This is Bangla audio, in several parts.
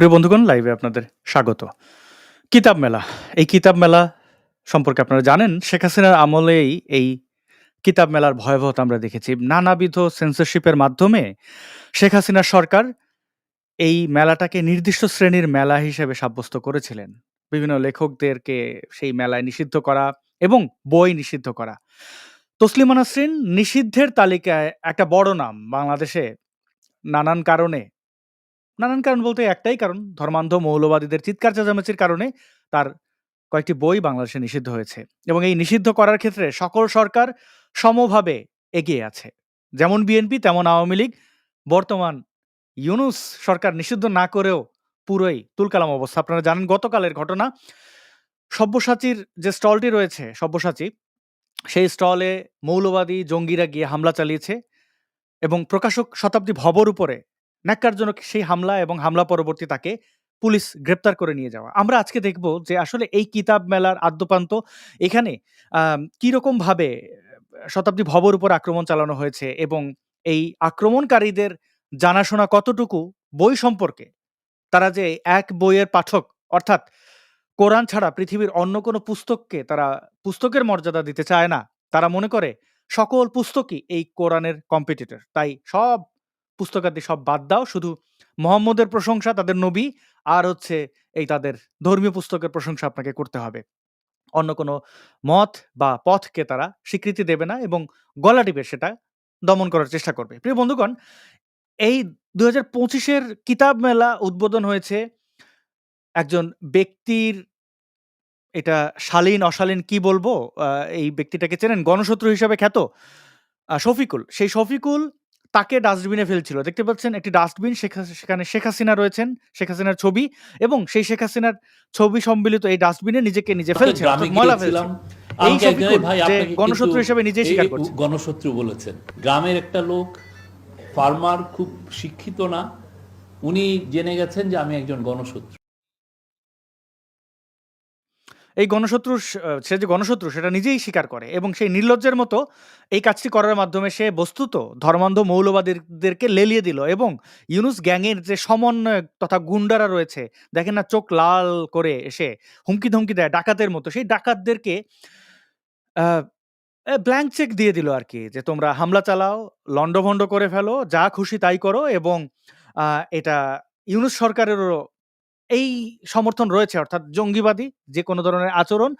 প্রিয় বন্ধুগণ লাইভে আপনাদের স্বাগত। কিতাব মেলা। এই কিতাব মেলা সম্পর্কে আপনারা জানেন, শেখ হাসিনার আমলেই এই কিতাব মেলার ভয়াবহতা আমরা দেখেছি। নানাবিধ সেন্সরশিপের মাধ্যমে শেখ হাসিনার সরকার এই মেলাটাকে নির্দিষ্ট শ্রেণির মেলা হিসেবে সাব্যস্ত করেছিলেন। বিভিন্ন লেখকদেরকে সেই মেলায় নিষিদ্ধ করা এবং বই নিষিদ্ধ করা। তসলিমা নাসরিন নিষিদ্ধের তালিকায় একটা বড় নাম বাংলাদেশে নানান কারণে নানান কারণ বলতে একটাই কারণ, ধর্মান্ধ মৌলবাদীদের চিৎকার চেঁচামেচির কারণে তার কয়েকটি বই বাংলাদেশে নিষিদ্ধ হয়েছে এবং এই নিষিদ্ধ করার ক্ষেত্রে সকল সরকার সমভাবে এগিয়ে আছে। যেমন বিএনপি, তেমন আওয়ামী লীগ। বর্তমান ইউনুস সরকার নিষিদ্ধ না করেও পুরোই তুলকালাম অবস্থা। আপনারা জানেন গতকালের ঘটনা। সব্যসাচীর যে স্টলটি রয়েছে, সব্যসাচী, সেই স্টলে মৌলবাদী জঙ্গিরা গিয়ে হামলা চালিয়েছে এবং প্রকাশক শতাব্দী ভবর উপরে ন্যাক্কারজনক সেই হামলা এবং হামলা পরবর্তী তাকে পুলিশ গ্রেপ্তার করে নিয়ে যাওয়া। আমরা আজকে দেখব যে আসলে এই কিতাব মেলার আদ্যপান্ত এখানে আম, কীরকম ভাবে শতাব্দী ভবর উপর আক্রমণ চালানো হয়েছে এবং এই আক্রমণকারীদের জানাশোনা কতটুকু বই সম্পর্কে তারা যে এক বইয়ের পাঠক অর্থাৎ কোরআন ছাড়া পৃথিবীর অন্য কোনো পুস্তককে তারা পুস্তকের মর্যাদা দিতে চায় না। তারা মনে করে সকল পুস্তকই এই কোরআনের কম্পিটিটর। তাই সব পুস্তকাদি সব বাদ দাও। শুধু মোহাম্মদের প্রশংসা, তাদের নবী আর হচ্ছে এই তাদের ধর্মীয় পুস্তকের প্রশংসা আপনাকে করতে হবে। অন্য কোনো মত বা পথকে তারা স্বীকৃতি দেবে না এবং গলা টিপে সেটা দমন করার চেষ্টা করবে। প্রিয় বন্ধুগণ, এই দু হাজার পঁচিশের কিতাব মেলা উদ্বোধন হয়েছে একজন ব্যক্তির এটা শালীন, অশালীন কি বলব? এই ব্যক্তিটাকে চেনেন? গণশত্রু হিসাবে খ্যাত শফিকুল। সেই শফিকুল তাকে ডাস্টবিনে ফেলছিল। দেখতে পাচ্ছেন একটি ডাস্টবিন সেখানে শেখ হাসিনা রয়েছেন শেখ হাসিনার ছবি এবং সেই শেখ হাসিনার ছবি সম্মিলিত এই ডাস্টবিনে নিজেকে নিজে ফেলছে ময়লা গিয়েছিলাম। ফেলছে। এই আমাকে একজন শফিকুল ভাই যে আপনাকে গণশত্রু হিসেবে নিজেই স্বীকার করছে। গণশত্রু বলেছেন। গ্রামের একটা লোক ফার্মার খুব শিক্ষিত না উনি জেনে গেছেন যে আমি একজন গণশত্রু। এই গণশত্রু সে যে গণশত্রু সেটা নিজেই স্বীকার করে এবং সেই নির্লজ্জের মতো এই কাজটি করার মাধ্যমে সে বস্তুত ধর্মান্ধ মৌলবাদীদেরকে লেলিয়ে দিল এবং ইউনুস গ্যাংয়ের যে সমন্বয় তথা গুন্ডারা রয়েছে, দেখেন না চোখ লাল করে এসে হুমকি ধমকি দেয় ডাকাতের মতো, সেই ডাকাতদেরকে ব্ল্যাঙ্ক চেক দিয়ে দিল আর কি যে তোমরা হামলা চালাও লন্ডভন্ড করে ফেলো, যা খুশি তাই করো এবং এটা ইউনুস সরকারেরও এই সমর্থন রয়েছে, অর্থাৎ জঙ্গিবাদী যে কোনো ধরনের আচরণ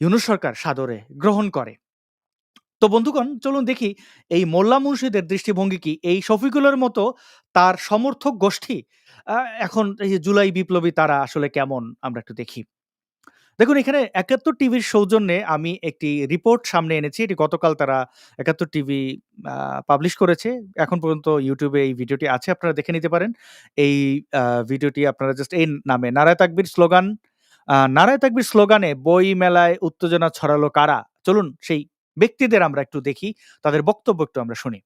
ইউনুস সরকার সাদরে গ্রহণ করে। তো বন্ধুগণ, চলুন দেখি এই মোল্লা মুন্সিদের দৃষ্টিভঙ্গি কি? এই শফিকুলের মতো তার সমর্থক গোষ্ঠী এখন এই জুলাই বিপ্লবী তারা আসলে কেমন? আমরা একটু দেখি। দেখুন, এখানে একাত্তর টিভির সৌজন্যে আমি একটি রিপোর্ট সামনে এনেছি। এটি গতকাল তারা একাত্তর টিভি পাবলিশ করেছে। এখন পর্যন্ত ইউটিউবে এই ভিডিওটি আছে, আপনারা দেখে নিতে পারেন। এই ভিডিওটি আপনারা জাস্ট এই নামে, নারায় তাকবির স্লোগান নারায় তাকবির স্লোগানে বই মেলায় উত্তেজনা ছড়ালো কারা? চলুন, সেই ব্যক্তিদের আমরা একটু দেখি, তাদের বক্তব্য একটু আমরা শুনি।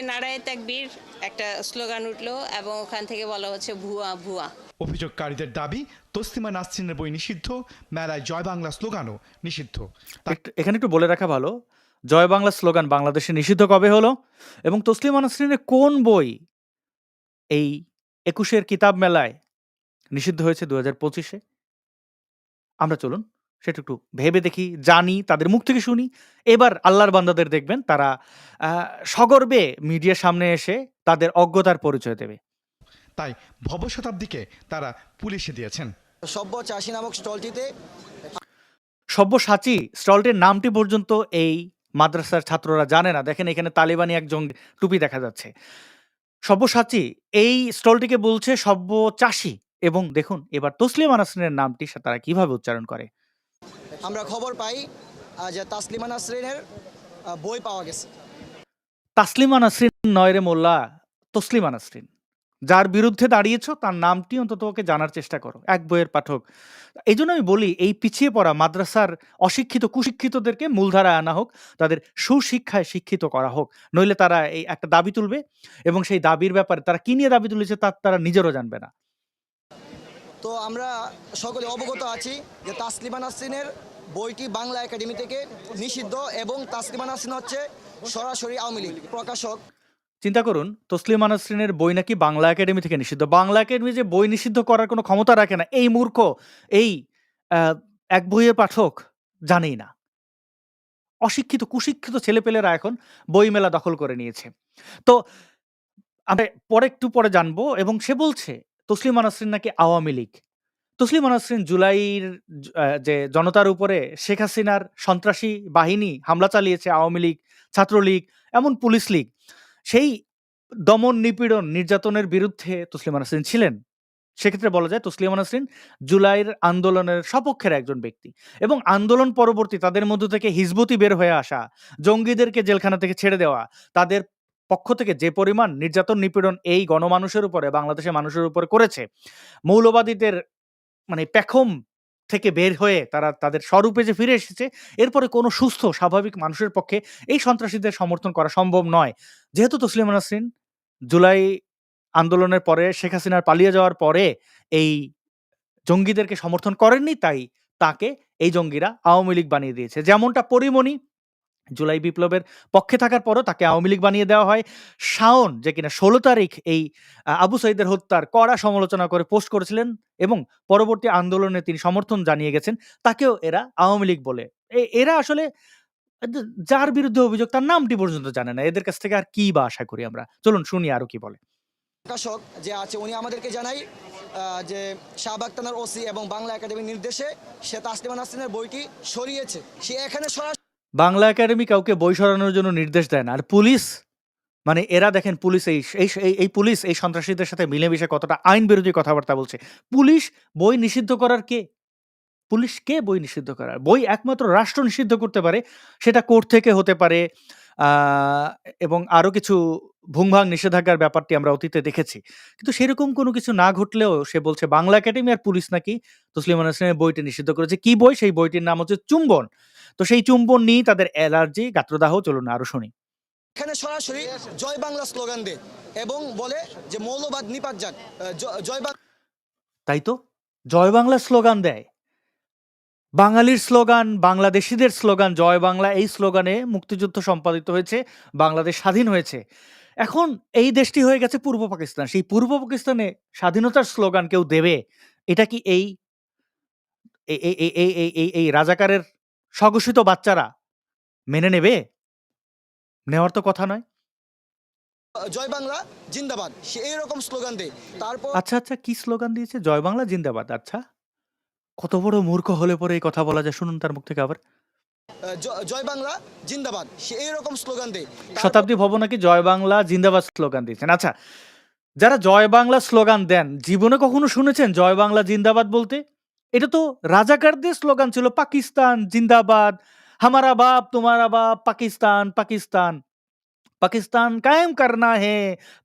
নারায় তাকবীর একটা স্লোগান উঠল এবং ওখান থেকে বলা হচ্ছে ভুয়া ভুয়া। অভিযোগকারীদের দাবি তসলিমা নাসরিনের বই নিষিদ্ধ মেলায় জয় বাংলা স্লোগানও নিষিদ্ধ। একটু- এখানে একটু বলে রাখা ভালো জয় বাংলা স্লোগান বাংলাদেশে নিষিদ্ধ কবে হলো এবং তসলিমা নাসরিনের কোন বই এই একুশের কিতাব মেলায় নিষিদ্ধ হয়েছে দু হাজার পঁচিশে? আমরা চলুন। সেটা একটু ভেবে দেখি জানি তাদের মুখ থেকে শুনি। এবার আল্লাহর বান্দাদের দেখবেন তারা সগর্বে মিডিয়ার সামনে এসে তাদের অজ্ঞতার পরিচয় দেবে। তাই ভবশতাব্দীকে তারা পুলিশে দিয়েছেন। সভ্য চাষি নামক স্টলটিতে সব্যসাচী স্টলটির নামটি পর্যন্ত এই মাদ্রাসার ছাত্ররা জানে না। দেখেন এখানে তালিবানি একজন টুপি দেখা যাচ্ছে। সব্যসাচী এই স্টলটিকে বলছে সব্য চাষি এবং দেখুন এবার তসলিমা নাসরিনের নামটি তারা কীভাবে উচ্চারণ করে? আমরা খবর পাই যে তাসলিমা নাসরিনের বই পাওয়া গেছে। তাসলিমা নাসরিন নয় মোল্লা তসলিমা নাসরিন। যার বিরুদ্ধে দাঁড়িয়েছ তার নামটি অন্তত ওকে জানার চেষ্টা করো এক বইয়ের পাঠক। এই জন্য আমি বলি এই পিছিয়ে পড়া মাদ্রাসার অশিক্ষিত কুশিক্ষিতদেরকে মূলধারায় আনা হোক তাদের সুশিক্ষায় শিক্ষিত করা হোক। নইলে তারা এই একটা দাবি তুলবে এবং সেই দাবির ব্যাপারে তারা কি নিয়ে দাবি তুলেছে তার তারা নিজেরও জানবে না। তো আমরা সকলে অবগত আছি যে তাসলিমা নাসরিনের বইটি বাংলা একাডেমি থেকে নিষিদ্ধ এবং তাসলিমা নাসরিন হচ্ছে সরাসরি আওয়ামী লীগ প্রকাশক। চিন্তা করুন, তসলিমা নাসরিনের বই নাকি বাংলা একাডেমি থেকে নিষিদ্ধ? বাংলা একাডেমি যে বই নিষিদ্ধ করার কোনো ক্ষমতা রাখে না, এই মূর্খ, এই এক বইয়ের পাঠক জানেই না। অশিক্ষিত, কুশিক্ষিত ছেলেপেলেরা এখন বইমেলা দখল করে নিয়েছে। তো, আমরা পরে একটু পরে জানব এবং সে বলছে, তসলিমা নাসরিন নাকি আওয়ামী লীগ? তসলিমা নাসরিন জুলাইয়ের যে জনতার উপরে শেখ হাসিনার সন্ত্রাসী বাহিনী হামলা চালিয়েছে আওয়ামী লীগ, ছাত্রলীগ, এমন পুলিশ লীগ, সেই দমন নিপীড়ন নির্যাতনের বিরুদ্ধে তসলিমা নাসরিন ছিলেন। সেক্ষেত্রে বলা যায় তসলিমা নাসরিন জুলাইয়ের আন্দোলনের সপক্ষের একজন ব্যক্তি এবং আন্দোলন পরবর্তী তাদের মধ্য থেকে হিজবুতি বের হয়ে আসা, জঙ্গিদেরকে জেলখানা থেকে ছেড়ে দেওয়া, তাদের পক্ষ থেকে যে পরিমাণ নির্যাতন নিপীড়ন এই গণমানুষের উপরে, বাংলাদেশের মানুষের উপরে করেছে, মৌলবাদীদের মানে পেখম থেকে বের হয়ে তারা তাদের স্বরূপে যে ফিরে এসেছে, এরপরে কোনো সুস্থ, স্বাভাবিক মানুষের পক্ষে এই সন্ত্রাসীদের সমর্থন করা সম্ভব নয়। যেহেতু তসলিমা নাসরিন জুলাই আন্দোলনের পরে শেখ হাসিনার পালিয়ে যাওয়ার পরে এই জঙ্গিদেরকে সমর্থন করেননি, তাই তাকে এই জঙ্গিরা আওয়ামী লীগ বানিয়ে দিয়েছে। যেমনটা পরিমণি জুলাই বিপ্লবের পক্ষে থাকার পরও তাকে আওয়ামী লীগ বানিয়ে দেওয়া হয়। শাওন, যে কিনা ষোলো তারিখ এই আবু সাইদের হত্যার কড়া সমালোচনা করে পোস্ট করেছিলেন এবং পরবর্তী আন্দোলনে তিনি সমর্থন জানিয়ে গেছেন, তাকেও এরা আওয়ামী লীগ বলে। এরা আসলে যার বিরুদ্ধে অভিযোগ তার নামটি পর্যন্ত জানে না। এদের কাছ থেকে আর কি বা আশা করি আমরা? চলুন শুনি আরও কি বলে। প্রকাশক যে আছে উনি আমাদেরকে জানাই যে শাহবাগ ওসি এবং বাংলা একাডেমির নির্দেশে সে তাসলিমা নাসরিনের বইটি সরিয়েছে। সে এখানে সরাসরি বাংলা একাডেমি কাউকে বই সরানোর জন্য নির্দেশ দেয় না। আর পুলিশ মানে এরা দেখেন পুলিশ এই, এই- পুলিশ, এই সন্ত্রাসীদের সাথে মিলেমিশে কতটা আইন বিরোধী কথাবার্তা বলছে। পুলিশ বই নিষিদ্ধ করার কে? পুলিশ কে বই নিষিদ্ধ করার। বই একমাত্র রাষ্ট্র নিষিদ্ধ করতে পারে সেটা কোর্ট থেকে হতে পারে এবং আরও কিছু ভুংভাং নিষেধাজ্ঞার ব্যাপারটি আমরা অতীতে দেখেছি। কিন্তু সেরকম কোনো কিছু না ঘটলেও সে বলছে বাংলা একাডেমি আর পুলিশ নাকি তসলিমা নাসরিনের বইটি নিষিদ্ধ করেছে। কি বই? সেই বইটির নাম হচ্ছে চুম্বন। তো সেই চুম্বন নিয়ে তাদের অ্যালার্জি গাত্রদাহ চলুন আরও শুনি। এখানে সরাসরি জয় বাংলা স্লোগান দেয় এবং বলে যে মৌলবাদ নিপাত যাক। জয় বাংলা তাই তো? জয় বাংলা স্লোগান দেয়। বাঙালির স্লোগান বাংলাদেশিদের স্লোগান জয় বাংলা এই স্লোগানে মুক্তিযুদ্ধ সম্পাদিত হয়েছে বাংলাদেশ স্বাধীন হয়েছে। এখন এই দেশটি হয়ে গেছে পূর্ব পাকিস্তান। সেই পূর্ব পাকিস্তানে স্বাধীনতার স্লোগান কেউ দেবে? এটা কি এই এই এই এই- এই এই এই এই রাজাকারের স্বঘোষিত বাচ্চারা মেনে নেবে? নেওয়ার তো কথা নয়। জয় বাংলা জিন্দাবাদ। সে এইরকম স্লোগান দেয় তারপর আচ্ছা আচ্ছা কি স্লোগান দিয়েছে? জয় বাংলা জিন্দাবাদ। আচ্ছা। কত বড় মূর্খ হলে পরে এই কথা বলা যায়? শুনুন তার মুখ থেকে আবার। জ- জয় বাংলা জিন্দাবাদ। সে এইরকম স্লোগান দেয়। শতাব্দী ভবন নাকি জয় বাংলা জিন্দাবাদ স্লোগান দিয়েছেন? আচ্ছা যারা জয় বাংলা স্লোগান দেন জীবনে কখনো শুনেছেন জয় বাংলা জিন্দাবাদ বলতে? এটা তো রাজাকারদের স্লোগান ছিল পাকিস্তান জিন্দাবাদ হামারা বাপ তোমারা বাপ পাকিস্তান পাকিস্তান। পাকিস্তান কায়েম করনা হে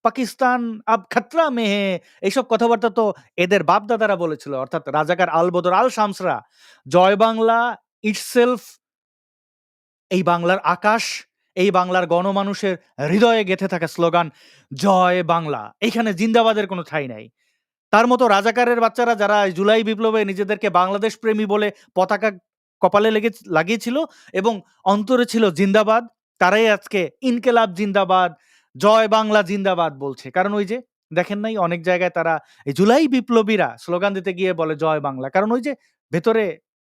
পাকিস্তান আব খতরা মে হে এইসব কথাবার্তা তো এদের বাপ দাদারা বলেছিল, অর্থাৎ রাজাকার আল বদর আল শামসরা। জয় বাংলা ইটসেলফ, এই বাংলার আকাশ, এই বাংলার গণমানুষের হৃদয়ে গেঁথে থাকা স্লোগান, জয় বাংলা। এইখানে জিন্দাবাদের কোনো ঠাঁই নাই। তার মতো রাজাকারের বাচ্চারা যারা জুলাই বিপ্লবে নিজেদেরকে বাংলাদেশ প্রেমী বলে পতাকা কপালে লেগে লাগিয়েছিল এবং অন্তরে ছিল জিন্দাবাদ তারাই আজকে ইনকেলাব জিন্দাবাদ, জয় বাংলা জিন্দাবাদ বলছে। কারণ ওই যে, দেখেন নাই, অনেক জায়গায় তারা এই জুলাই বিপ্লবীরা স্লোগান দিতে গিয়ে বলে জয় বাংলা। কারণ ওই যে, ভেতরে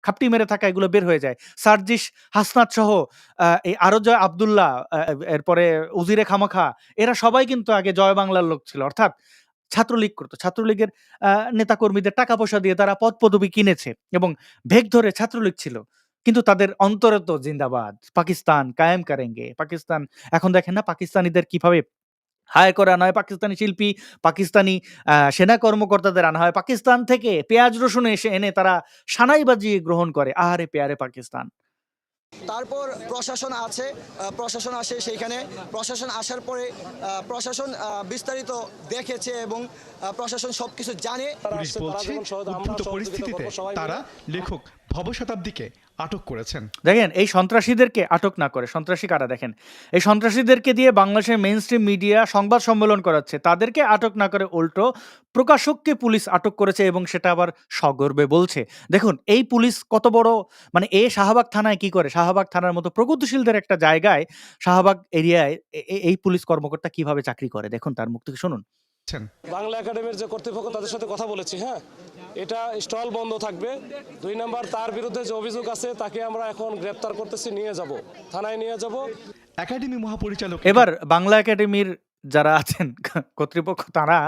খাপটি মেরে থাকা এগুলো বের হয়ে যায়। সার্জিস হাসনাত সহ এই আরও জয় আবদুল্লাহ এরপরে উজিরে খামাখা, এরা সবাই কিন্তু আগে জয় বাংলার লোক ছিল। অর্থাৎ ছাত্রলীগ করতো। ছাত্রলীগের নেতাকর্মীদের টাকা পয়সা দিয়ে তারা পদ পদবি কিনেছে এবং ভেগ ধরে ছাত্রলীগ ছিল। কিন্তু তাদের অন্তরে তো জিন্দাবাদ। পাকিস্তান কায়েম করেঙ্গে। পাকিস্তান এখন দেখেন না পাকিস্তানিদের কীভাবে হায় করে আনা হয়। পাকিস্তানি শিল্পী পাকিস্তানি সেনা কর্মকর্তাদের আনা হয়। পাকিস্তান থেকে পেঁয়াজ রসুন এসে এনে তারা সানাই বাজিয়ে গ্রহণ করে। আহারে পেয়ারে পাকিস্তান। তারপর প্রশাসন আছে আহ, প্রশাসন আসে সেইখানে। প্রশাসন আসার পরে আহ, প্রশাসন আহ, বিস্তারিত দেখেছে এবং প্রশাসন সবকিছু জানে। পুলিশ বলছে পরিস্থিতিতে তারা লেখক ভবশতাব্দীকে আটক করেছেন। দেখেন এই সন্ত্রাসীদেরকে আটক না করে সন্ত্রাসী কারা দেখেন? এই সন্ত্রাসীদেরকে দিয়ে বাংলাদেশের মেইন স্ট্রিম মিডিয়া সংবাদ সম্মেলন করাচ্ছে তাদেরকে আটক না করে উল্টো প্রকাশককে পুলিশ আটক করেছে এবং সেটা আবার সগর্বে বলছে। দেখুন এই পুলিশ কত বড় মানে এ শাহবাগ থানায় কি করে? শাহবাগ থানার মতো প্রগতিশীলদের একটা জায়গায় শাহবাগ এরিয়ায় এই পুলিশ কর্মকর্তা কীভাবে চাকরি করে? দেখুন তার মুখ থেকে শুনুন। বাংলা একাডেমির যে কর্তৃপক্ষ তাদের সাথে কথা বলেছি হ্যাঁ? এটা স্টল বন্ধ থাকবে। দুই নাম্বার তার বিরুদ্ধে যে অভিযোগ আছে তাকে আমরা এখন গ্রেপ্তার করতেছি নিয়ে যাব। থানায় নিয়ে যাব। একাডেমি মহাপরিচালক এবার বাংলা একাডেমির যারা আছেন কর্তৃপক্ষ তারা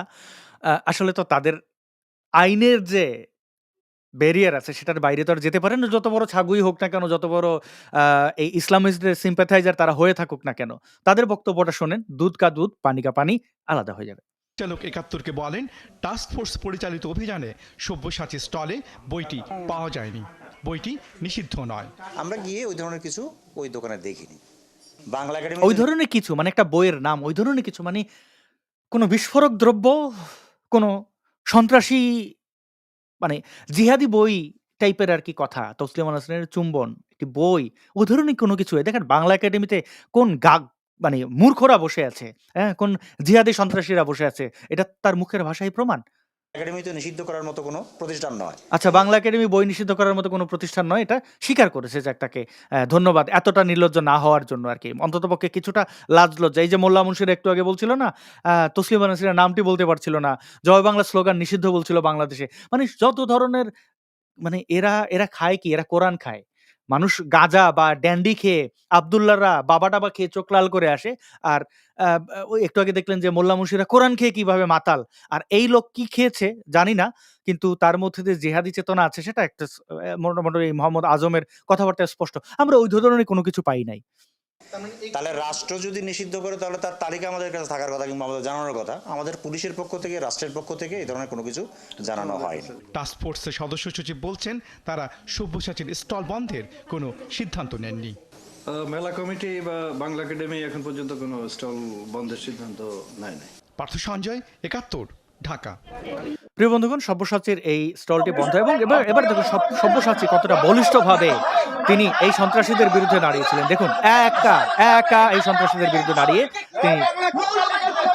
আসলে তো তাদের আইনের যে ব্যারিয়ার আছে সেটার বাইরে তো আর যেতে পারে না। যত বড় ছাগুই হোক না কেন যত বড় এই ইসলামিস্টদের সিম্প্যাথাইজার তারা হয়ে থাকুক না কেন তাদের বক্তব্যটা শোনেন দুধ কা দুধ পানি কা পানি আলাদা হয়ে যাবে। চালক একাত্তরকে বলেন টাস্ক ফোর্স পরিচালিত অভিযানে সব্যসাচী স্টলে বইটি পাওয়া যায়নি। বইটি নিষিদ্ধ নয়। আমরা গিয়ে ওই ধরনের কিছু ওই দোকানে দেখিনি। বাংলা একাডেমি ওই ধরনের কিছু মানে একটা বইয়ের নাম ওই ধরনের কিছু মানে কোনো বিস্ফোরক দ্রব্য কোনো সন্ত্রাসী মানে জিহাদি বই টাইপের আর কি কথা তসলিমা নাসরিনের চুম্বন একটি বই ওই ধরনের কোনো কিছু। দেখেন বাংলা একাডেমিতে কোন গাগ মানে মূর্খরা বসে আছে হ্যাঁ? কোন জিহাদি সন্ত্রাসীরা বসে আছে এটা তার মুখের ভাষাই প্রমাণ? একাডেমি তো নিষিদ্ধ করার মতো কোনো প্রতিষ্ঠান নয়। আচ্ছা বাংলা একাডেমি বই নিষিদ্ধ করার মতো কোনো প্রতিষ্ঠান নয় এটা স্বীকার করেছে যে একটাকে আহ, ধন্যবাদ এতটা নির্লজ্জ না হওয়ার জন্য আর কি। অন্ততপক্ষে কিছুটা লাজ লজ্জা এই যে মোল্লা মুন্সির একটু আগে বলছিল না আহ, তসলিমা নাসরিনের নামটি বলতে পারছিল না জয় বাংলা স্লোগান নিষিদ্ধ বলছিল বাংলাদেশে মানে যত ধরনের মানে এরা এরা খায় কি? এরা কোরআন খায়। মানুষ গাঁজা বা ড্যান্ডি খেয়ে আবদুল্লাহরা বাবা টাবা খেয়ে চোখ লাল করে আসে। আর একটু আগে দেখলেন যে মোল্লা মুশিরা কোরআন খেয়ে কীভাবে মাতাল। আর এই লোক কি খেয়েছে জানি না, কিন্তু তার মধ্যে যে জেহাদি চেতনা আছে সেটা একটা মোটামুটি মোহাম্মদ আজমের কথাবার্তা স্পষ্ট। আমরা ওই ধরনের কোনো কিছু পাই নাই। তাহলে রাষ্ট্র যদি নিষিদ্ধ করে তাহলে তার তালিকা আমাদের কাছে থাকার কথা কিংবা আমাদের জানানোর কথা। আমাদের পুলিশের পক্ষ থেকে রাষ্ট্রের পক্ষ থেকে এই ধরনের কোনো কিছু জানানো হয় টাস্ক ফোর্সের সদস্য সচিব বলছেন তারা সব্যসাচীর স্টল বন্ধের কোনো সিদ্ধান্ত নেননি। আহ, মেলা কমিটি বা বাংলা একাডেমি এখন পর্যন্ত কোনো স্টল বন্ধের সিদ্ধান্ত নেয় নাই পার্থ সঞ্জয় একাত্তর। ঢাকা। প্রিয় বন্ধুগণ, সব্যসাচীর এই স্টলটি বন্ধ এবং এবার এবার দেখুন সব- সব্যসাচী কতটা বলিষ্ঠভাবে তিনি এই সন্ত্রাসীদের বিরুদ্ধে দাঁড়িয়েছিলেন। দেখুন, একা একা এই সন্ত্রাসীদের বিরুদ্ধে দাঁড়িয়ে তিনি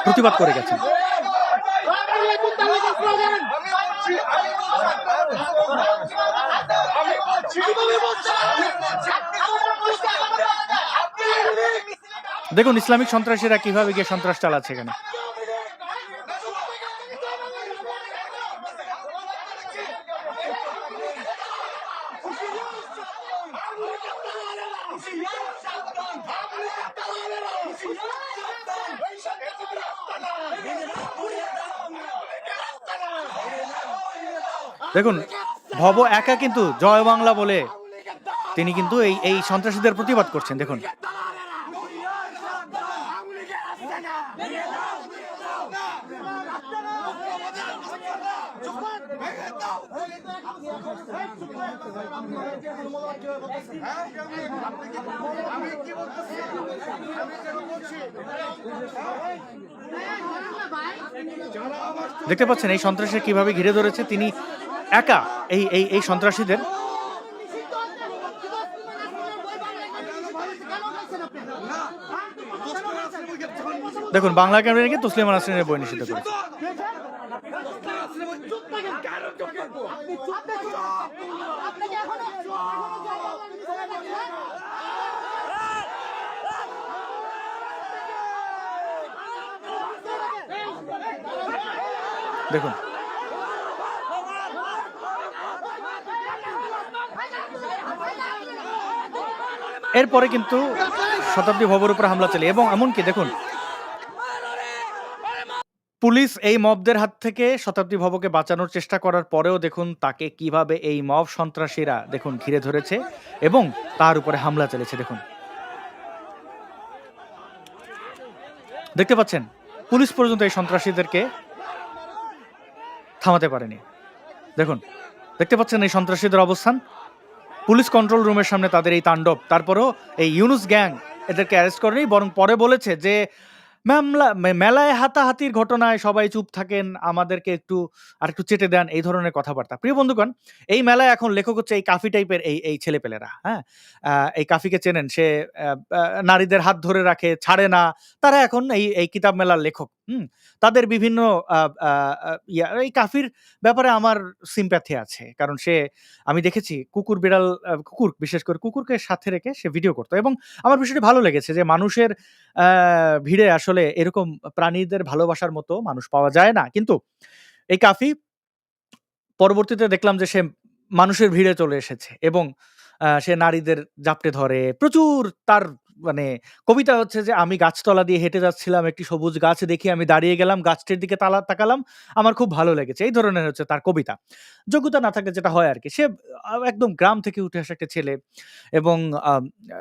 প্রতিবাদ করে গেছেন। দেখুন, ইসলামিক সন্ত্রাসীরা কীভাবে গিয়ে সন্ত্রাস চালাচ্ছে এখানে? দেখুন, ভব একা কিন্তু জয় বাংলা বলে তিনি কিন্তু এই এই সন্ত্রাসীদের প্রতিবাদ করছেন, দেখুন। দেখতে পাচ্ছেন, এই সন্ত্রাসীরা কীভাবে ঘিরে ধরেছে, তিনি একা এই এই এই সন্ত্রাসীদের? দেখুন বাংলা ক্যামেরাকে তসলিমা নাসরিনের বই নিষিদ্ধ করেছে। দেখুন এরপরে কিন্তু শতাব্দী ভবনের উপর হামলা চালিয়ে এবং এমনকি দেখুন, পুলিশ এই মবদের হাত থেকে শতাব্দী ভবকে বাঁচানোর চেষ্টা করার পরেও দেখুন তাকে কীভাবে এই মব সন্ত্রাসীরা দেখুন ঘিরে ধরেছে এবং তার উপরে হামলা চালিয়েছে। দেখুন। দেখতে পাচ্ছেন, পুলিশ পর্যন্ত এই সন্ত্রাসীদেরকে থামাতে পারেনি। দেখুন, দেখতে পাচ্ছেন এই সন্ত্রাসীদের অবস্থান। পুলিশ কন্ট্রোল রুমের সামনে তাদের এই তাণ্ডব। তারপরেও এই ইউনুস গ্যাং এদেরকে অ্যারেস্ট করেনি, বরং পরে বলেছে যে মেলায় হাতাহাতির ঘটনায় সবাই চুপ থাকেন, আমাদেরকে একটু আরেকটু চেটে দেন এই ধরনের কথাবার্তা। প্রিয় বন্ধুগণ, এই মেলায় এখন লেখক হচ্ছে এই কাফি টাইপের এই এই ছেলেপেলেরা, হ্যাঁ? এই কাফিকে চেনেন সে নারীদের হাত ধরে রাখে, ছাড়ে না। তারা এখন এই এই কিতাব মেলার লেখক, হুম? তাদের বিভিন্ন এই কাফির ব্যাপারে আমার sympathy আছে। কারণ সে আমি দেখেছি কুকুর বিড়াল কুকুর বিশেষ করে কুকুরকে সাথে রেখে সে ভিডিও করতো এবং আমার বিষয়টি ভালো লেগেছে যে মানুষের ভিড়ে আসলে এরকম প্রাণীদের ভালোবাসার মতো মানুষ পাওয়া যায় না। কিন্তু এই কাফি পরবর্তীতে দেখলাম যে সে মানুষের ভিড়ে চলে এসেছে এবং সে নারীদের জাপটে ধরে। প্রচুর তার মানে কবিতা হচ্ছে যে, "আমি গাছতলা দিয়ে হেঁটে যাচ্ছিলাম, একটি সবুজ গাছ দেখে আমি দাঁড়িয়ে গেলাম, গাছটির দিকে তালা তাকালাম, আমার খুব ভালো লেগেছে।" এই ধরনের হচ্ছে তার কবিতা। যোগ্যতা না থাকলে যেটা হয় আর কি সে একদম গ্রাম থেকে উঠে আসা একটা ছেলে এবং আম আ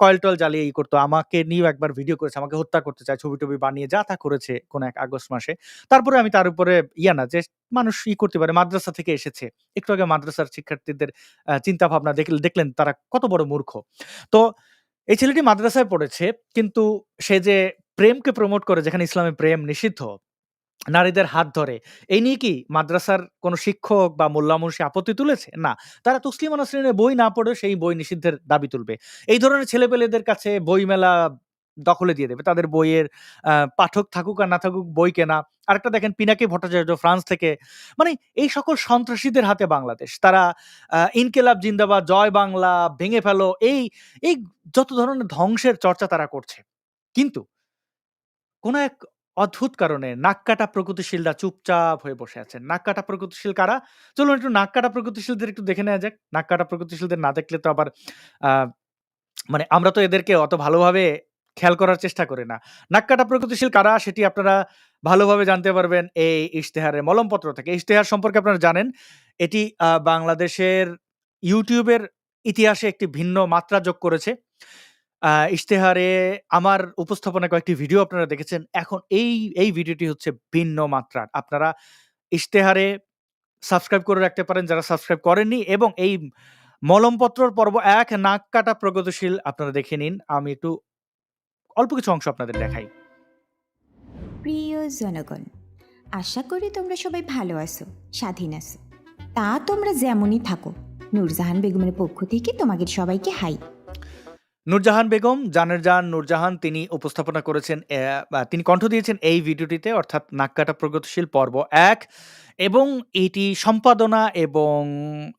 কয়েল-টয়েল জ্বালিয়ে ই করতো আমাকে নিয়েও একবার ভিডিও করেছে। আমাকে হত্যা করতে চায় ছবি-টবি বানিয়ে যা তা করেছে কোন এক আগস্ট মাসে। তারপরে আমি তার উপরে ইয়া না যে মানুষ ই করতে পারে মাদ্রাসা থেকে এসেছে। একটু আগে মাদ্রাসার শিক্ষার্থীদের চিন্তা ভাবনা দেখল দেখলেন তারা কত বড় মূর্খ। তো এই ছেলেটি মাদ্রাসায় পড়েছে কিন্তু সে যে প্রেমকে প্রমোট করে যেখানে ইসলামে প্রেম নিষিদ্ধ, নারীদের হাত ধরে, এই নিয়ে কি মাদ্রাসার কোনো শিক্ষক বা মোল্লা মুন্সি আপত্তি তুলেছে? না। তারা তসলিমা নাসরিনের বই না পড়ে সেই বই নিষিদ্ধের দাবি তুলবে। এই ধরনের ছেলেপেলেদের কাছে বইমেলা দখলে দিয়ে দেবে। তাদের বইয়ের পাঠক থাকুক আর না থাকুক বই কেনা। আরেকটা দেখেন পিনাকি ভট্টাচার্য ফ্রান্স থেকে মানে এই সকল সন্ত্রাসীদের হাতে বাংলাদেশ। তারা ইনকেলাব জিন্দাবাদ, জয় বাংলা, ভেঙে ফেলো এই, এই যত ধরনের ধ্বংসের চর্চা তারা করছে। কিন্তু কোন এক অদ্ভুত কারণে নাককাটা প্রগতিশীলরা চুপচাপ হয়ে বসে আছেন। নাককাটা প্রগতিশীল কারা? চলুন একটু নাককাটা প্রগতিশীলদের একটু দেখে নেয়া যাক। নাককাটা প্রগতিশীলদের না দেখলে তো আবার মানে আমরা তো এদেরকে অত ভালোভাবে খেয়াল করার চেষ্টা করে না। নাককাটা প্রগতিশীল কারা সেটি আপনারা ভালোভাবে জানতে পারবেন এই ইশতেহারের মলমপত্র থেকে। ইশতেহার সম্পর্কে আপনারা জানেন এটি বাংলাদেশের ইউটিউবের ইতিহাসে একটি ভিন্ন মাত্রা যোগ করেছে। ইশতেহারে আমার উপস্থাপনায় কয়েকটি ভিডিও আপনারা দেখেছেন। এখন এই, এই ভিডিওটি হচ্ছে ভিন্ন মাত্রার। আপনারা ইশতেহারে সাবস্ক্রাইব করে রাখতে পারেন যারা সাবস্ক্রাইব করেননি এবং এই মলমপত্রর পর্ব এক নাক কাটা প্রগতিশীল আপনারা দেখে নিন। আমি একটু অল্প কিছু অংশ আপনাদের দেখাই। প্রিয় জনগণ আশা করি তোমরা সবাই ভালো আছো স্বাধীন আছো তা তোমরা যেমনই থাকো নূরজাহান বেগমের পক্ষ থেকে তোমাদের সবাইকে হাই নূরজাহান বেগম, জানের জান নূরজাহান তিনি উপস্থাপনা করেছেন তিনি কণ্ঠ দিয়েছেন এই ভিডিওটিতে অর্থাৎ নাককাটা প্রগতিশীল পর্ব এক এবং এটি সম্পাদনা এবং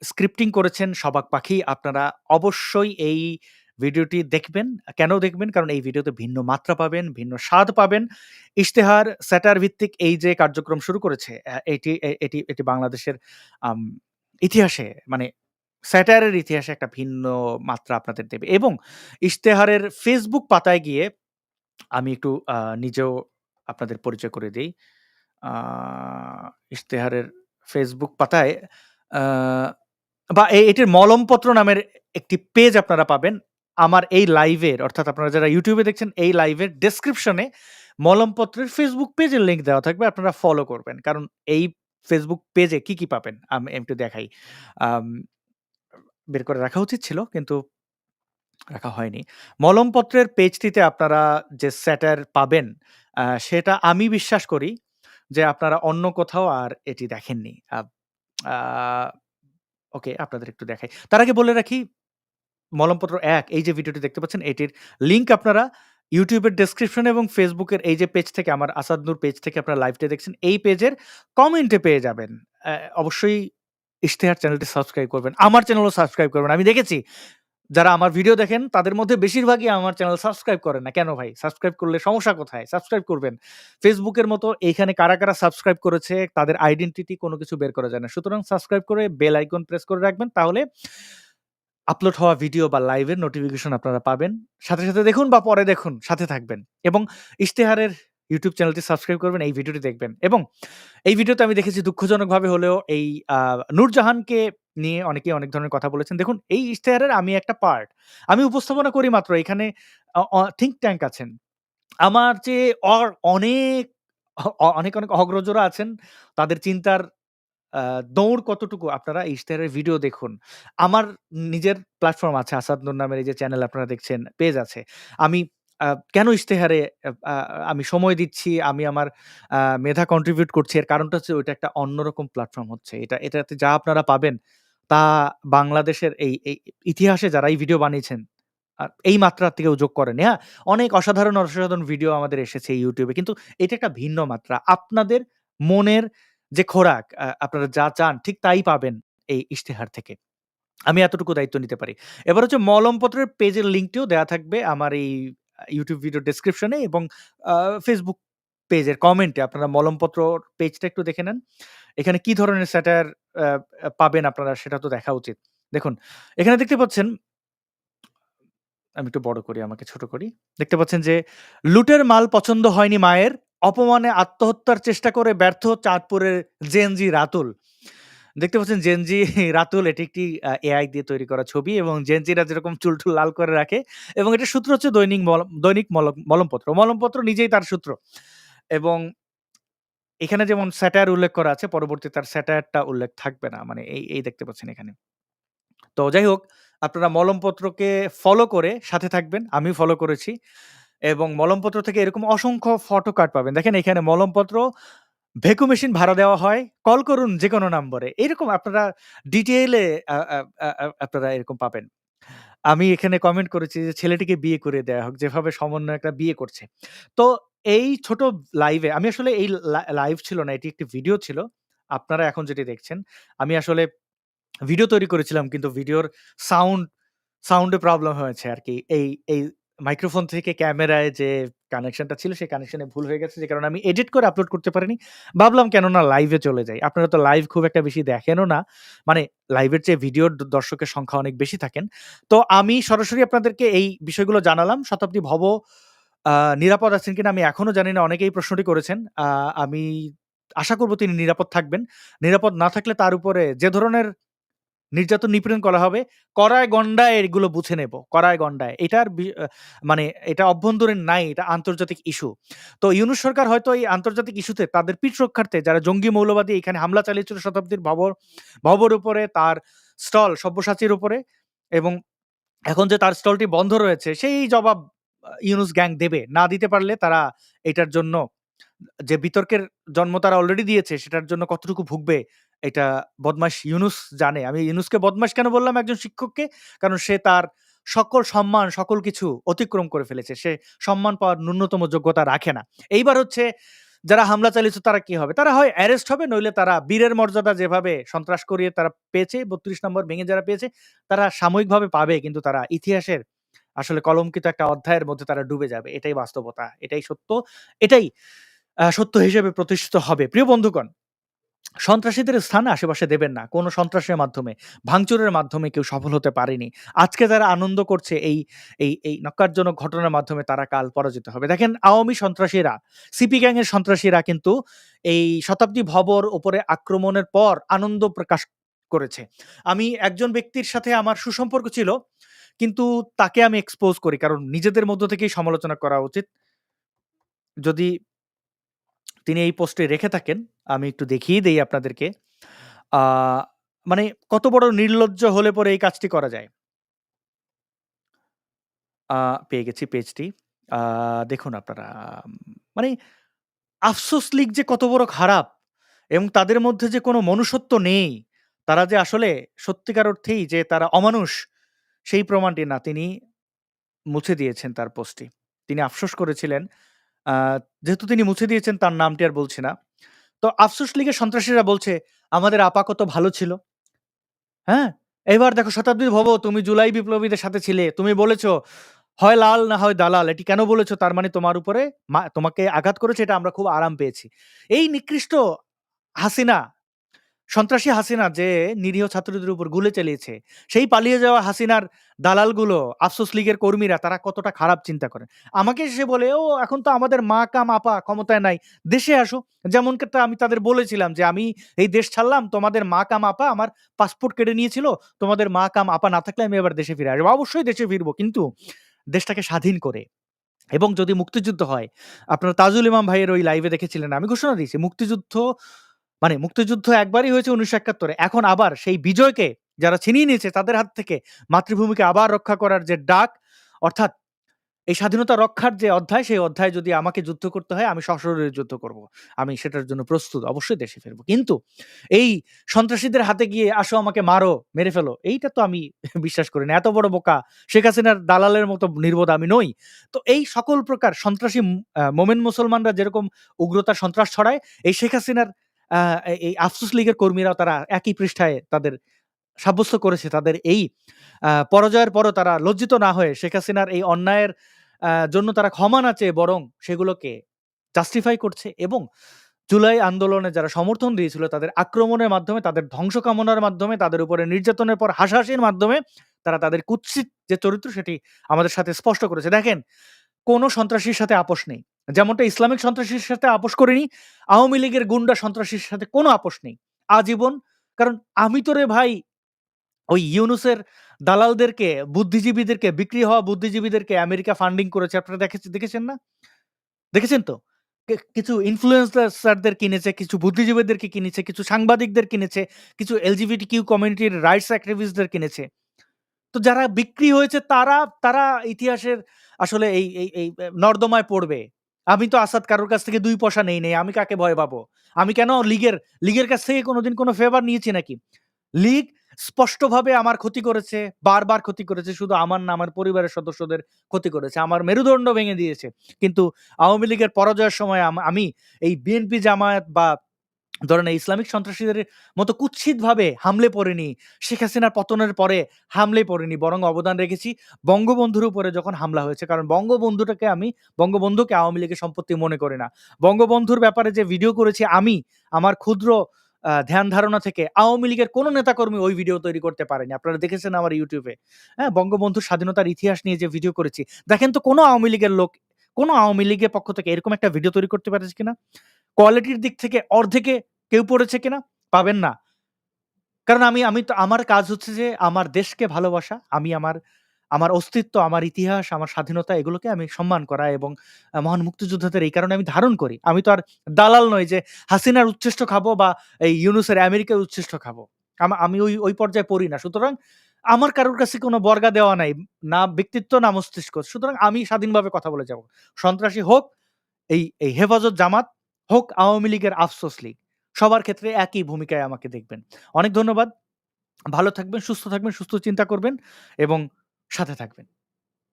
স্ক্রিপ্টিং করেছেন সবাক পাখি। আপনারা অবশ্যই এই ভিডিওটি দেখবেন। কেন দেখবেন? কারণ এই ভিডিওতে ভিন্ন মাত্রা পাবেন, ভিন্ন স্বাদ পাবেন। ইশতেহার স্যাটার ভিত্তিক এই যে কার্যক্রম শুরু করেছে এটি এটি এটি বাংলাদেশের ইতিহাসে মানে স্যাটারের ইতিহাসে একটা ভিন্ন মাত্রা আপনাদের দেবে এবং ইশতেহারের ফেসবুক পাতায় গিয়ে আমি একটু নিজেও আপনাদের পরিচয় করে দিই ইশতেহারের ফেসবুক পাতায় বা এটির মলমপত্র নামের একটি পেজ আপনারা পাবেন। আমার এই লাইভের অর্থাৎ আপনারা যারা ইউটিউবে দেখছেন এই লাইভের ডেসক্রিপশনে মলমপত্রের ফেসবুক পেজের লিঙ্ক দেওয়া থাকবে। আপনারা ফলো করবেন। কারণ এই ফেসবুক পেজে কি, কি পাবেন? আমি একটু দেখাই। বের করে রাখা উচিত ছিল কিন্তু রাখা হয়নি। মলমপত্রের পেজটিতে আপনারা যে স্যাটার পাবেন সেটা আমি বিশ্বাস করি যে আপনারা অন্য কোথাও আর এটি দেখেননি। ওকে আপনাদের একটু দেখাই। তার আগে বলে রাখি মলমপত্র এক এই যে ভিডিওটি দেখতে পাচ্ছেন এটির লিঙ্ক আপনারা ইউটিউবের ডেসক্রিপশনে এবং ফেসবুকের এই যে পেজ থেকে আমার আসাদ নূর পেজ থেকে আপনারা লাইভটা দেখছেন এই পেজের কমেন্টে পেয়ে যাবেন। অবশ্যই ইশতেহার চ্যানেলটি সাবস্ক্রাইব করবেন। আমার চ্যানেলও সাবস্ক্রাইব করবেন। আমি দেখেছি যারা আমার ভিডিও দেখেন তাদের মধ্যে বেশিরভাগই আমার চ্যানেল সাবস্ক্রাইব করেন না। কেন ভাই? সাবস্ক্রাইব করলে সমস্যা কোথায়? সাবস্ক্রাইব করবেন। ফেসবুকের মতো এইখানে কারা, কারা সাবস্ক্রাইব করেছে তাদের আইডেন্টিটি কোনো কিছু বের করা যায় না। সুতরাং সাবস্ক্রাইব করে বেল আইকন প্রেস করে রাখবেন। তাহলে আপলোড হওয়া ভিডিও বা লাইভের নোটিফিকেশন আপনারা পাবেন। সাথে, সাথে দেখুন বা পরে দেখুন, সাথে থাকবেন। এবং ইশতেহারের ইউটিউব চ্যানেলটি সাবস্ক্রাইব করবেন, এই ভিডিওটি দেখবেন। এবং এই ভিডিওতে আমি দেখেছি দুঃখজনকভাবে হলেও এই নূরজাহানকে নিয়ে অনেকে অনেক ধরনের কথা বলেছেন। দেখুন এই ইশতেহারের আমি একটা পার্ট। আমি উপস্থাপনা করি মাত্র। এখানে অ ট্যাঙ্ক আছেন। আমার অর অনেক অনেক, অনেক অগ্রজরা আছেন। তাদের চিন্তার দৌড় কতটুকু আপনারা ইশতেহারের ভিডিও দেখুন। আমার নিজের প্ল্যাটফর্ম আছে আসাদ নামের এই যে চ্যানেল আপনারা দেখছেন, পেজ আছে। আমি কেন ইশতেহারে আমি সময় দিচ্ছি, আমি আমার মেধা কন্ট্রিবিউট করছি। এর কারণটা হচ্ছে ওইটা একটা অন্যরকম প্ল্যাটফর্ম হচ্ছে। এটা এটাতে যা আপনারা পাবেন তা বাংলাদেশের এই এই ইতিহাসে যারা এই ভিডিও বানিয়েছেন এই মাত্রার থেকেও যোগ করেনি, হ্যাঁ? অনেক অসাধারণ, অসাধারণ ভিডিও আমাদের এসেছে এ। কিন্তু এটা একটা ভিন্ন মাত্রা। আপনাদের মনের যে খোরাক আপনারা যা চান ঠিক তাই পাবেন এই ইশতেহার থেকে। আমি এতটুকু দায়িত্ব নিতে পারি। এবার হচ্ছে মলমপত্রের পেজের লিঙ্কটিও দেয়া থাকবে আমার এই ইউটিউব ভিডিও ডেসক্রিপশনে এবং ফেসবুক পেজের কমেন্টে আপনারা মলমপত্র পেজটা একটু দেখে নেন। এখানে কি ধরনের আ পাবেন আপনারা সেটা তো দেখা উচিত। দেখুন, এখানে দেখতে পাচ্ছেন আমি একটু বড় করি, আমাকে ছোট করি। দেখতে পাচ্ছেন যে, লুটের মাল পছন্দ হয়নি মায়ের, অপমানে আত্মহত্যার চেষ্টা করে ব্যর্থ চাঁদপুরের জেনজি রাতুল। দেখতে পাচ্ছেন জেনজি রাতুল এটি একটি এআই দিয়ে তৈরি করা ছবি এবং জেনজিরা যেরকম চুল-টুল লাল করে রাখে এবং এটার সূত্র হচ্ছে দৈনিক মলম দৈনিক মলম মলমপত্র। মলমপত্র নিজেই তার সূত্র এবং এখানে যেমন স্যাটায়ার উল্লেখ করা আছে, পরবর্তী তার স্যাটায়ারটা উল্লেখ থাকবে না। মানে এই এই দেখতে পাচ্ছেন এখানে। তো যাই হোক, আপনারা মলমপত্রকে ফলো করে সাথে থাকবেন। আমি ফলো করেছি এবং মলমপত্র থেকে এরকম অসংখ্য ফটো কার্ড পাবেন। দেখেন এখানে মলমপত্র, ভ্যাকুম মেশিন ভাড়া দেওয়া হয়। কল করুন যে কোনো নম্বরে। এরকম আপনারা ডিটেইলে আপনারা এরকম পাবেন। আমি এখানে কমেন্ট করেছি যে, ছেলেটিকে বিয়ে করে দেয়া হোক। যেভাবে সমন্বয়করা বিয়ে করছে। তো এই ছোট লাইভে আমি আসলে এই লাইভ ছিল না, এটি একটি ভিডিও ছিল। আপনারা এখন যেটি দেখছেন। আমি আসলে ভিডিও তৈরি করেছিলাম কিন্তু ভিডিওর সাউন্ড সাউন্ডে প্রবলেম হয়েছে আর কি এই এই মাইক্রোফোন থেকে ক্যামেরায় যে কানেকশনটা ছিল, সেই কানেকশনে ভুল হয়ে গেছে, যে কারণে আমি এডিট করে আপলোড করতে পারিনি। ভাবলাম কেন না লাইভে চলে যাই। আপনারা তো লাইভ খুব একটা বেশি দেখেনও না। মানে লাইভের চেয়ে ভিডিওর দর্শকের সংখ্যা অনেক বেশি থাকেন। তো আমি সরাসরি আপনাদেরকে এই বিষয়গুলো জানালাম। শতাব্দী ভব নিরাপদ আছেন কিনা আমি এখনও জানি না। অনেকেই প্রশ্নটি করেছেন। আমি আশা করব তিনি নিরাপদ থাকবেন। নিরাপদ না থাকলে তার উপরে যে ধরনের নির্যাতন নিপীড়ন করা হবে, কড়ায় গন্ডায় এগুলো বুঝে নেব। কড়ায় গন্ডায়। এটার মানে এটা অভ্যন্তরীণ নাই, এটা আন্তর্জাতিক ইস্যু। তো ইউনূস সরকার হয়তো এই আন্তর্জাতিক ইস্যুতে তাদের পিঠ রক্ষার্থে যারা জঙ্গি মৌলবাদী এখানে হামলা চালিয়েছিল শতাব্দীর ভবর ভবর উপরে, তার স্টল সব্যসাচীর উপরে এবং এখন যে তার স্টলটি বন্ধ রয়েছে সেই জবাব ইউনুস গ্যাং দেবে। না দিতে পারলে তারা এটার জন্য যে বিতর্কের জন্ম তারা অলরেডি দিয়েছে সেটার জন্য কতটুকু ভুগবে এটা বদমাশ ইউনূস জানে। আমি ইউনূসকে বদমাশ কেন বললাম একজন শিক্ষককে? কারণ সে তার সকল সম্মান, সকল কিছু অতিক্রম করে ফেলেছে। সে সম্মান পাওয়ার ন্যূনতম যোগ্যতা রাখে না। এইবার হচ্ছে যারা হামলা চালিয়েছে তারা কি হবে? তারা হয় অ্যারেস্ট হবে নইলে তারা বীরের মর্যাদা যেভাবে সন্ত্রাস করিয়ে তারা পেয়েছে ৩২ নম্বর ভেঙে যারা পেয়েছে তারা সাময়িকভাবে পাবে কিন্তু তারা ইতিহাসের আসলে কলঙ্কিত একটা অধ্যায়ের মধ্যে তারা ডুবে যাবে। এটাই বাস্তবতা। এটাই সত্য। এটাই সত্য হিসেবে প্রতিষ্ঠিত হবে। প্রিয় বন্ধুগণ, সন্ত্রাসীদের স্থান আশেপাশে দেবেন না। কোনো সন্ত্রাসের মাধ্যমে, ভাঙচুরের মাধ্যমে কেউ সফল হতে পারেনি। আজকে যারা আনন্দ করছে এই এই এই ন্যক্কারজনক ঘটনার মাধ্যমে তারা কাল পরাজিত হবে। দেখেন আওয়ামী সন্ত্রাসীরা, সিপি গ্যাংয়ের সন্ত্রাসীরা কিন্তু এই শতাব্দী ভবর ওপরে আক্রমণের পর আনন্দ প্রকাশ করেছে। আমি একজন ব্যক্তির সাথে আমার সুসম্পর্ক ছিল। কিন্তু তাকে আমি এক্সপোজ করি। কারণ নিজেদের মধ্য থেকেই সমালোচনা করা উচিত। যদি তিনি এই পোস্টে রেখে থাকেন, আমি একটু দেখিয়ে দেই আপনাদেরকে। মানে কত বড় নির্লজ্জ হলে পরে এই কাজটি করা যায়। পেয়ে গেছি পেজটি। দেখুন আপনারা মানে আফসোস লীগ যে কত বড় খারাপ এবং তাদের মধ্যে যে কোনো মনুষ্যত্ব নেই। তারা যে আসলে সত্যিকার অর্থেই যে তারা অমানুষ, সেই প্রমাণটি না, তিনি মুছে দিয়েছেন তার পোস্টটি। তিনি আফসোস করেছিলেন। যেহেতু তিনি মুছে দিয়েছেন, তার নামটি আর বলছি না। তো আফসুস লীগের সন্ত্রাসীরা বলছে, "আমাদের আপাকত ভালো ছিল।" হ্যাঁ? এবার দেখো শতাব্দী ভব তুমি জুলাই বিপ্লবীদের সাথে ছিলে। তুমি বলেছ "হয় লাল না হয় দালাল।" এটি কেন বলেছ তার মানে তোমার উপরে তোমাকে আঘাত করেছে এটা আমরা খুব আরাম পেয়েছি। এই নিকৃষ্ট হাসিনা, সন্ত্রাসী হাসিনা যে নিরীহ ছাত্রদের উপর গুলি চালিয়েছে, সেই পালিয়ে যাওয়া হাসিনার দালালগুলো, আফসোস লীগের কর্মীরা তারা কতটা খারাপ চিন্তা করেন। আমাকে সে বলে, "ও এখন তো আমাদের মা কাম আপা ক্ষমতায় নাই। দেশে আসো।" যেমনটা আমি তাদের বলেছিলাম যে, "আমি এই দেশ ছাড়লাম, তোমাদের মা কাম আপা আমার পাসপোর্ট কেড়ে নিয়েছিল। তোমাদের মা কাম আপা না থাকলে আমি এবার দেশে ফিরে আসব। অবশ্যই দেশে ফিরবো কিন্তু দেশটাকে স্বাধীন করে এবং যদি মুক্তিযুদ্ধ হয়।" আপনারা তাজুল ইমাম ভাইয়ের ওই লাইভে দেখেছিলেন। আমি ঘোষণা দিয়েছি মুক্তিযুদ্ধ মানে মুক্তিযুদ্ধ একবারই হয়েছে ১৯৭১ এ। এখন আবার সেই বিজয়কে যারা ছিনিয়ে নিয়েছে তাদের হাত থেকে মাতৃভূমিকে আবার রক্ষা করার যে ডাক, অর্থাৎ এই স্বাধীনতা রক্ষার যে অধ্যায়, সেই অধ্যায় যদি আমাকে যুদ্ধ করতে হয়, আমি সশরীরে যুদ্ধ করব। আমি সেটার জন্য প্রস্তুত, অবশ্যই দেশে ফিরবো। কিন্তু এই সন্ত্রাসীদের হাতে গিয়ে আসো, আমাকে মারো, মেরে ফেলো, এইটা তো আমি বিশ্বাস করি না। এত বড় বোকা শেখ হাসিনার দালালের মতো নির্বোধ আমি নই। তো এই সকল প্রকার সন্ত্রাসী মোমেন মুসলমানরা যেরকম উগ্রতা সন্ত্রাস ছড়ায়, এই শেখ হাসিনার এই- আফসুস লীগের কর্মীরাও তারা একই পৃষ্ঠায় তাদের সাব্যস্ত করেছে তাদের এই পরাজয়ের পরও তারা লজ্জিত না হয়ে শেখ হাসিনার এই অন্যায়ের জন্য তারা ক্ষমা না চেয়ে বরং সেগুলোকে জাস্টিফাই করছে এবং জুলাই আন্দোলনে যারা সমর্থন দিয়েছিল তাদের আক্রমণের মাধ্যমে, তাদের ধ্বংস কামনার মাধ্যমে, তাদের উপরে নির্যাতনের পর হাসাহাসির মাধ্যমে তারা তাদের কুৎসিত যে চরিত্র সেটি আমাদের সাথে স্পষ্ট করেছে। দেখেন, কোনো সন্ত্রাসীর সাথে আপোষ নেই। যেমনটা ইসলামিক সন্ত্রাসীর সাথে আপোষ করিনি, আওয়ামী লীগের গুন্ডা সন্ত্রাসীর সাথে কোনো আপোষ নেই। আজীবন, কারণ আমি তো রে ভাই ওই ইউনুসের দালালদেরকে, বুদ্ধিজীবীদেরকে, বিক্রি হওয়া বুদ্ধিজীবীদেরকে আমেরিকা ফান্ডিং করেছে। আপনারা দেখেছেন দেখেছেন না? দেখেছেন তো? কিছু ইনফ্লুয়েন্সারদের কিনেছে, কিছু বুদ্ধিজীবীদেরকে কিনেছে, কিছু সাংবাদিকদের কিনেছে, কিছু এলজিবিটি কিউ কমিউনিটির রাইটস অ্যাক্টিভিস্টদের কিনেছে। তো যারা বিক্রি হয়েছে, তারা তারা ইতিহাসের আসলে এই এই নর্দমায় পড়বে। আমি তো আসাদ কারোর কাছ থেকে দুই পয়সা নেই নেই। আমি কাকে ভয় পাবো? আমি কেন লিগের লিগের কাছ থেকে কোনোদিন কোনো ফেভার নিয়েছি নাকি? লিগ স্পষ্টভাবে আমার ক্ষতি করেছে, বারবার ক্ষতি করেছে। শুধু আমার না, আমার পরিবারের সদস্যদের ক্ষতি করেছে। আমার মেরুদণ্ড ভেঙে দিয়েছে। কিন্তু আওয়ামী লীগের পরাজয়ের সময় আম- আমি এই বিএনপি জামায়াত বা ধরেন ইসলামিক সন্ত্রাসীদের মতো কুৎসিতভাবে হামলে পড়েনি শেখ হাসিনার পতনের পরে হামলে পড়েনি, বরং অবদান রেখেছি বঙ্গবন্ধুর উপরে যখন হামলা হয়েছে। কারণ বঙ্গবন্ধুটাকে আমি, বঙ্গবন্ধুকে আওয়ামী লীগের সম্পত্তি মনে করি না। বঙ্গবন্ধুর ব্যাপারে যে ভিডিও করেছি আমি, আমার ক্ষুদ্র ধ্যান ধারণা থেকে আওয়ামী লীগের কোনো নেতাকর্মী ওই ভিডিও তৈরি করতে পারেনি। আপনারা দেখেছেন আমার ইউটিউবে হ্যাঁ বঙ্গবন্ধুর স্বাধীনতার ইতিহাস নিয়ে যে ভিডিও করেছি, দেখেন তো কোনো আওয়ামী লীগের লোক, কোনো আওয়ামী লীগের পক্ষ থেকে এরকম একটা ভিডিও তৈরি করতে পারেছে কিনা? কোয়ালিটির দিক থেকে অর্ধেকে কেউ পড়েছে কিনা পাবেন না। কারণ আমি আমি তো, আমার কাজ হচ্ছে যে আমার দেশকে ভালোবাসা, আমি আমার আমার অস্তিত্ব, আমার ইতিহাস, আমার স্বাধীনতা এগুলোকে আমি সম্মান করা এবং মহান মুক্তিযোদ্ধাদের এই কারণে আমি ধারণ করি। আমি তো আর দালাল নই যে হাসিনার উচ্ছিষ্ট খাব বা এই ইউনুসের আমেরিকার উচ্ছিষ্ট খাব। আমা- আমি ওই ওই পর্যায়ে পড়ি না। সুতরাং আমার কারোর কাছে কোনো বর্গা দেওয়া নাই, না ব্যক্তিত্ব, না মস্তিষ্ক। সুতরাং আমি স্বাধীনভাবে কথা বলে যাব। সন্ত্রাসী হোক, এই এই হেফাজত জামাত হোক আওয়ামী লীগের আফসোস লীগ, সবার ক্ষেত্রে একই ভূমিকায় আমাকে দেখবেন। অনেক ধন্যবাদ, ভালো থাকবেন, সুস্থ থাকবেন, সুস্থ চিন্তা করবেন এবং সাথে থাকবেন।